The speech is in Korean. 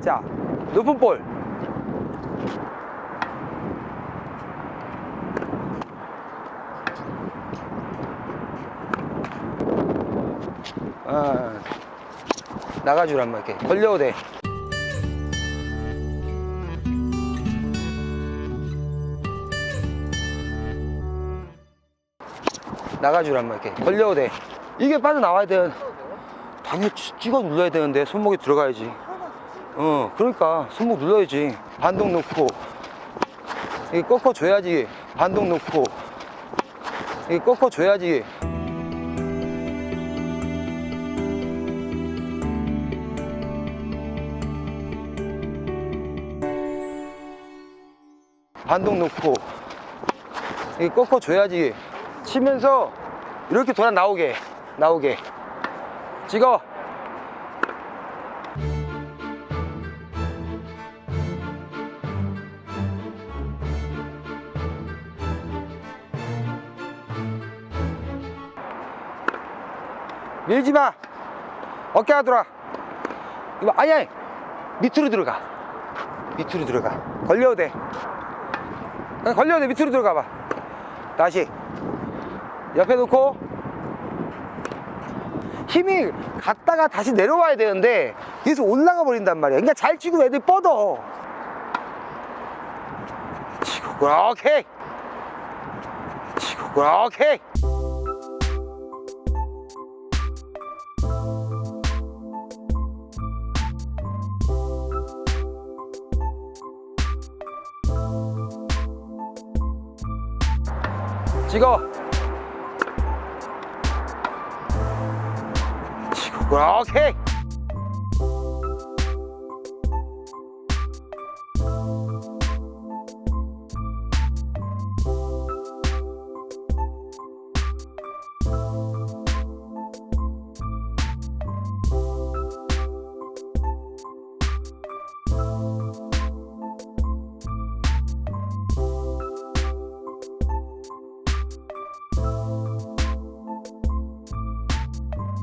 자, 높은 볼. 아, 나가주란 말, 이렇게. 걸려도 돼. 나가주란 말, 이렇게. 걸려도 돼. 이게 빠져나와야 돼. 당연히 찌- 찍어 눌러야 되는데 손목이 들어가야지. 어, 그러니까 손목 눌러야지. 반동 놓고 이게 꺾어 줘야지. 반동 놓고 이게 꺾어 줘야지. 반동 놓고 이게 꺾어 줘야지. 치면서 이렇게 돌아 나오게 나오게 찍어. 밀지 마. 어깨가 돌아. 이거 아니 아니. 밑으로 들어가. 밑으로 들어가. 걸려도 돼. 그냥 걸려도 돼. 밑으로 들어가 봐. 다시. 옆에 놓고 힘이 갔다가 다시 내려와야 되는데 계속 올라가 버린단 말이야. 그러니까 잘 치고 애들이 뻗어. 치고 그렇게. 치고 그렇게. 찍어. 치고 그렇게.